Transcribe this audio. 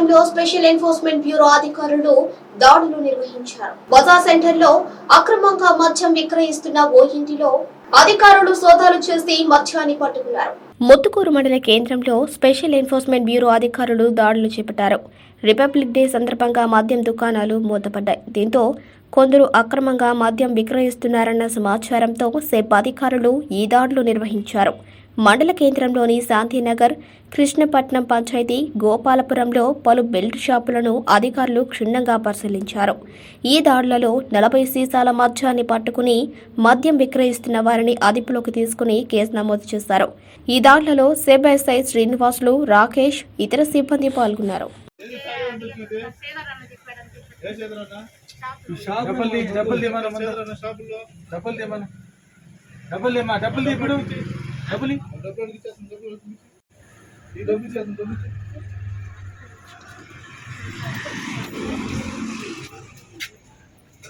Muthukuru special enforcement bureau అధికారులు దాడులు నిర్వహించారు. బజా సెంటర్లో అక్రమంగా మద్యం విక్రయిస్తున్న ఓ ఇంటిలో అధికారులు సోదాలు చేసి మద్యాన్ని పట్టుకున్నారు. ముత్తుకూరు మండల కేంద్రంలో స్పెషల్ ఎన్ఫోర్స్మెంట్ బ్యూరో అధికారులు దాడులు చేపట్టారు. రిపబ్లిక్ డే సందర్భంగా మద్యం దుకాణాలు మూతపడ్డాయి. దీంతో కొందరు అక్రమంగా మద్యం విక్రయిస్తున్నారన్న సమాచారంతో సెబ్ అధికారులు ఈ దాడులు నిర్వహించారు. మండల కేంద్రంలోని శాంతినగర్ కృష్ణపట్నం పంచాయతీ గోపాలపురంలో పలు బెల్ట్ షాపులను అధికారులు క్షుణ్ణంగా పరిశీలించారు. ఈ దాడులలో నలభై సీసాల మద్యాన్ని పట్టుకుని మద్యం విక్రయిస్తున్న వారిని అదుపులోకి తీసుకుని కేసు నమోదు చేశారు. ఈ దాడులలో సెబ్ ఎస్ఐ శ్రీనివాసులు రాకేష్ ఇతర సిబ్బంది పాల్గొన్నారు. డబ్బులు